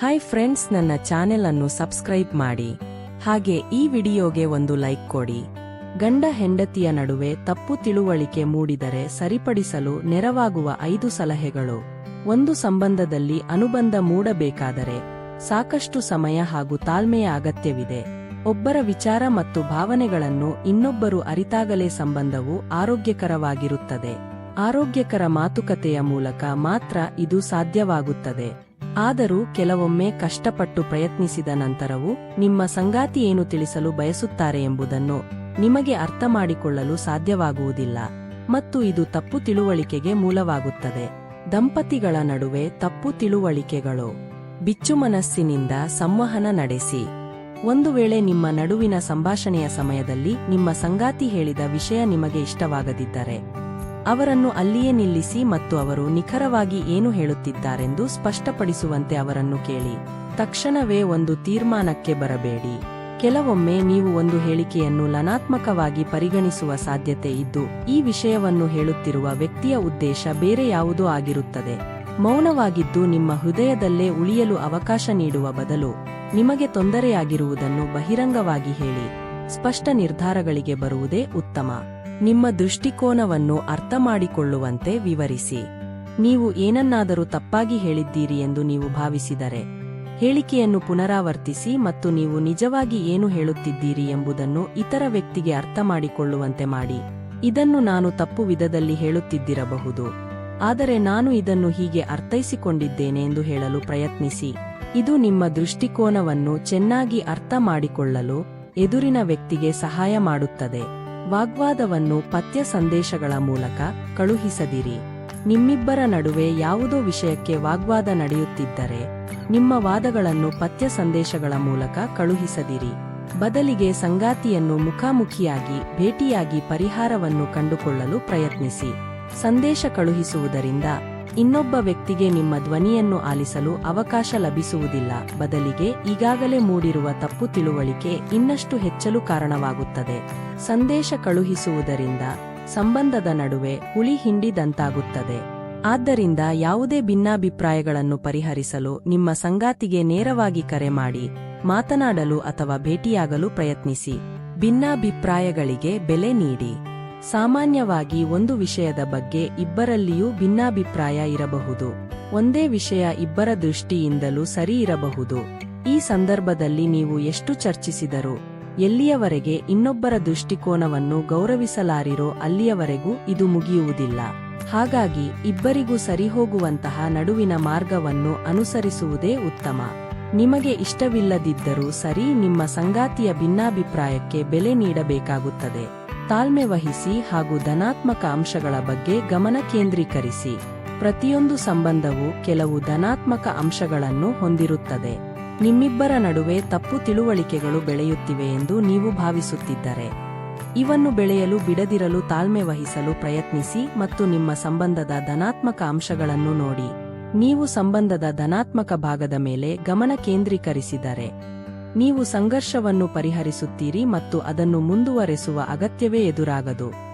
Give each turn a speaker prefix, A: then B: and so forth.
A: Hi friends ನನ್ನ channel ಅನ್ನು subscribe ಮಾಡಿ. ಹಾಗೆ ಈ ವಿಡಿಯೋಗೆ ಒಂದು ಲೈಕ್ ಕೊಡಿ. ಗಂಡ ಹೆಂಡತಿಯ ನಡುವೆ ತಪ್ಪು ತಿಳುವಳಿಕೆ ಮೂಡಿದರೆ ಸರಿಪಡಿಸಲು ನೆರವಾಗುವ ಐದು ಸಲಹೆಗಳು. ಒಂದು ಸಂಬಂಧದಲ್ಲಿ ಅನುಬಂಧ ಮೂಡಬೇಕಾದರೆ ಸಾಕಷ್ಟು ಸಮಯ ಹಾಗೂ ತಾಳ್ಮೆಯ ಅಗತ್ಯವಿದೆ. ಒಬ್ಬರ ವಿಚಾರ ಮತ್ತು ಭಾವನೆಗಳನ್ನು ಇನ್ನೊಬ್ಬರು ಅರಿತಾಗಲೇ ಸಂಬಂಧವು ಆರೋಗ್ಯಕರವಾಗಿರುತ್ತದೆ. ಆರೋಗ್ಯಕರ ಮಾತುಕತೆಯ ಮೂಲಕ ಮಾತ್ರ ಇದು ಸಾಧ್ಯವಾಗುತ್ತದೆ. ಆದರೂ ಕೆಲವೊಮ್ಮೆ ಕಷ್ಟಪಟ್ಟು ಪ್ರಯತ್ನಿಸಿದ ನಂತರವೂ ನಿಮ್ಮ ಸಂಗಾತಿ ಏನು ತಿಳಿಸಲು ಬಯಸುತ್ತಾರೆ ಎಂಬುದನ್ನು ನಿಮಗೆ ಅರ್ಥ ಮಾಡಿಕೊಳ್ಳಲು ಸಾಧ್ಯವಾಗುವುದಿಲ್ಲ. ಮತ್ತು ಇದು ತಪ್ಪು ತಿಳುವಳಿಕೆಗೆ ಮೂಲವಾಗುತ್ತದೆ. ದಂಪತಿಗಳ ನಡುವೆ ತಪ್ಪು ತಿಳುವಳಿಕೆಗಳು. ಬಿಚ್ಚು ಮನಸ್ಸಿನಿಂದ ಸಂವಹನ ನಡೆಸಿ. ಒಂದು ವೇಳೆ ನಿಮ್ಮ ನಡುವಿನ ಸಂಭಾಷಣೆಯ ಸಮಯದಲ್ಲಿ ನಿಮ್ಮ ಸಂಗಾತಿ ಹೇಳಿದ ವಿಷಯ ನಿಮಗೆ ಇಷ್ಟವಾಗದಿದ್ದರೆ. ಅವರನ್ನು ಅಲ್ಲಿಯೇ ನಿಲ್ಲಿಸಿ ಮತ್ತು ಅವರು ನಿಖರವಾಗಿ ಏನು ಹೇಳುತ್ತಿದ್ದಾರೆಂದು ಸ್ಪಷ್ಟಪಡಿಸುವಂತೆ ಅವರನ್ನು ಕೇಳಿ. ತಕ್ಷಣವೇ ಒಂದು ತೀರ್ಮಾನಕ್ಕೆ ಬರಬೇಡಿ. ಕೆಲವೊಮ್ಮೆ ನೀವು ಒಂದು ಹೇಳಿಕೆಯನ್ನು ಲನಾತ್ಮಕವಾಗಿ ಪರಿಗಣಿಸುವ ಸಾಧ್ಯತೆ ಇದ್ದು, ಈ ವಿಷಯವನ್ನು ಹೇಳುತ್ತಿರುವ ವ್ಯಕ್ತಿಯ ಉದ್ದೇಶ ಬೇರೆ ಯಾವುದೋ ಆಗಿರುತ್ತದೆ. ಮೌನವಾಗಿದ್ದು ನಿಮ್ಮ ಹೃದಯದಲ್ಲೇ ಉಳಿಯಲು ಅವಕಾಶ ನೀಡುವ ಬದಲು ನಿಮಗೆ ತೊಂದರೆಯಾಗಿರುವುದನ್ನು ಬಹಿರಂಗವಾಗಿ ಹೇಳಿ. ಸ್ಪಷ್ಟ ನಿರ್ಧಾರಗಳಿಗೆ ಬರುವುದೇ ಉತ್ತಮ. ನಿಮ್ಮ ದೃಷ್ಟಿಕೋನವನ್ನು ಅರ್ಥ ಮಾಡಿಕೊಳ್ಳುವಂತೆ ವಿವರಿಸಿ. ನೀವು ಏನನ್ನಾದರೂ ತಪ್ಪಾಗಿ ಹೇಳಿದ್ದೀರಿ ಎಂದು ನೀವು ಭಾವಿಸಿದರೆ, ಹೇಳಿಕೆಯನ್ನು ಪುನರಾವರ್ತಿಸಿ ಮತ್ತು ನೀವು ನಿಜವಾಗಿ ಏನು ಹೇಳುತ್ತಿದ್ದೀರಿ ಎಂಬುದನ್ನು ಇತರ ವ್ಯಕ್ತಿಗೆ ಅರ್ಥ ಮಾಡಿಕೊಳ್ಳುವಂತೆ ಮಾಡಿ. ಇದನ್ನು ನಾನು ತಪ್ಪು ವಿಧದಲ್ಲಿ ಹೇಳುತ್ತಿದ್ದಿರಬಹುದು. ಆದರೆ ನಾನು ಇದನ್ನು ಹೀಗೆ ಅರ್ಥೈಸಿಕೊಂಡಿದ್ದೇನೆ ಎಂದು ಹೇಳಲು ಪ್ರಯತ್ನಿಸಿ. ಇದು ನಿಮ್ಮ ದೃಷ್ಟಿಕೋನವನ್ನು ಚೆನ್ನಾಗಿ ಅರ್ಥ ಮಾಡಿಕೊಳ್ಳಲು ಎದುರಿನ ವ್ಯಕ್ತಿಗೆ ಸಹಾಯ ಮಾಡುತ್ತದೆ. ವಾಗ್ವಾದವನ್ನು ಪಥ್ಯ ಸಂದೇಶಗಳ ಮೂಲಕ ಕಳುಹಿಸದಿರಿ. ನಿಮ್ಮಿಬ್ಬರ ನಡುವೆ ಯಾವುದೋ ವಿಷಯಕ್ಕೆ ವಾಗ್ವಾದ ನಡೆಯುತ್ತಿದ್ದರೆ, ನಿಮ್ಮ ವಾದಗಳನ್ನು ಪಥ್ಯ ಸಂದೇಶಗಳ ಮೂಲಕ ಕಳುಹಿಸದಿರಿ. ಬದಲಿಗೆ ಸಂಗಾತಿಯನ್ನು ಮುಖಾಮುಖಿಯಾಗಿ, ಭೇಟಿಯಾಗಿ ಪರಿಹಾರವನ್ನು ಕಂಡುಕೊಳ್ಳಲು ಪ್ರಯತ್ನಿಸಿ. ಸಂದೇಶ ಕಳುಹಿಸುವುದರಿಂದ ಇನ್ನೊಬ್ಬ ವ್ಯಕ್ತಿಗೆ ನಿಮ್ಮ ಧ್ವನಿಯನ್ನು ಆಲಿಸಲು ಅವಕಾಶ ಲಭಿಸುವುದಿಲ್ಲ. ಬದಲಿಗೆ ಈಗಾಗಲೇ ಮೂಡಿರುವ ತಪ್ಪು ತಿಳುವಳಿಕೆ ಇನ್ನಷ್ಟು ಹೆಚ್ಚಲು ಕಾರಣವಾಗುತ್ತದೆ. ಸಂದೇಶ ಕಳುಹಿಸುವುದರಿಂದ ಸಂಬಂಧದ ನಡುವೆ ಹುಳಿ ಹಿಂಡಿದಂತಾಗುತ್ತದೆ. ಆದ್ದರಿಂದ ಯಾವುದೇ ಭಿನ್ನಾಭಿಪ್ರಾಯಗಳನ್ನು ಪರಿಹರಿಸಲು ನಿಮ್ಮ ಸಂಗಾತಿಗೆ ನೇರವಾಗಿ ಕರೆ ಮಾಡಿ, ಮಾತನಾಡಲು ಅಥವಾ ಭೇಟಿಯಾಗಲು ಪ್ರಯತ್ನಿಸಿ. ಭಿನ್ನಾಭಿಪ್ರಾಯಗಳಿಗೆ ಬೆಲೆ ನೀಡಿ. ಸಾಮಾನ್ಯವಾಗಿ ಒಂದು ವಿಷಯದ ಬಗ್ಗೆ ಇಬ್ಬರಲ್ಲಿಯೂ ಭಿನ್ನಾಭಿಪ್ರಾಯ ಇರಬಹುದು. ಒಂದೇ ವಿಷಯ ಇಬ್ಬರ ದೃಷ್ಟಿಯಿಂದಲೂ ಸರಿ ಇರಬಹುದು. ಈ ಸಂದರ್ಭದಲ್ಲಿ ನೀವು ಎಷ್ಟು ಚರ್ಚಿಸಿದರು, ಎಲ್ಲಿಯವರೆಗೆ ಇನ್ನೊಬ್ಬರ ದೃಷ್ಟಿಕೋನವನ್ನು ಗೌರವಿಸಲಾರಿರೋ ಅಲ್ಲಿಯವರೆಗೂ ಇದು ಮುಗಿಯುವುದಿಲ್ಲ. ಹಾಗಾಗಿ, ಇಬ್ಬರಿಗೂ ಸರಿಹೋಗುವಂತಹ ನಡುವಿನ ಮಾರ್ಗವನ್ನು ಅನುಸರಿಸುವುದೇ ಉತ್ತಮ. ನಿಮಗೆ ಇಷ್ಟವಿಲ್ಲದಿದ್ದರೂ ಸರಿ ನಿಮ್ಮ ಸಂಗಾತಿಯ ಭಿನ್ನಾಭಿಪ್ರಾಯಕ್ಕೆ ಬೆಲೆ ನೀಡಬೇಕಾಗುತ್ತದೆ. ತಾಳ್ಮೆ ವಹಿಸಿ ಹಾಗೂ ಧನಾತ್ಮಕ ಅಂಶಗಳ ಬಗ್ಗೆ ಗಮನ ಕೇಂದ್ರೀಕರಿಸಿ. ಪ್ರತಿಯೊಂದು ಸಂಬಂಧವು ಕೆಲವು ಧನಾತ್ಮಕ ಅಂಶಗಳನ್ನು ಹೊಂದಿರುತ್ತದೆ. ನಿಮ್ಮಿಬ್ಬರ ನಡುವೆ ತಪ್ಪು ತಿಳುವಳಿಕೆಗಳು ಬೆಳೆಯುತ್ತಿವೆ ಎಂದು ನೀವು ಭಾವಿಸುತ್ತಿದ್ದರೆ. ಇವನ್ನು ಬೆಳೆಯಲು ಬಿಡದಿರಲು ತಾಳ್ಮೆ ವಹಿಸಲು ಪ್ರಯತ್ನಿಸಿ ಮತ್ತು ನಿಮ್ಮ ಸಂಬಂಧದ ಧನಾತ್ಮಕ ಅಂಶಗಳನ್ನು ನೋಡಿ. ನೀವು ಸಂಬಂಧದ ಧನಾತ್ಮಕ ಭಾಗದ ಮೇಲೆ ಗಮನ ಕೇಂದ್ರೀಕರಿಸಿದರೆ. ನೀವು ಸಂಘರ್ಷವನ್ನು ಪರಿಹರಿಸುತ್ತೀರಿ ಮತ್ತು ಅದನ್ನು ಮುಂದುವರೆಸುವ ಅಗತ್ಯವೇ ಎದುರಾಗದು.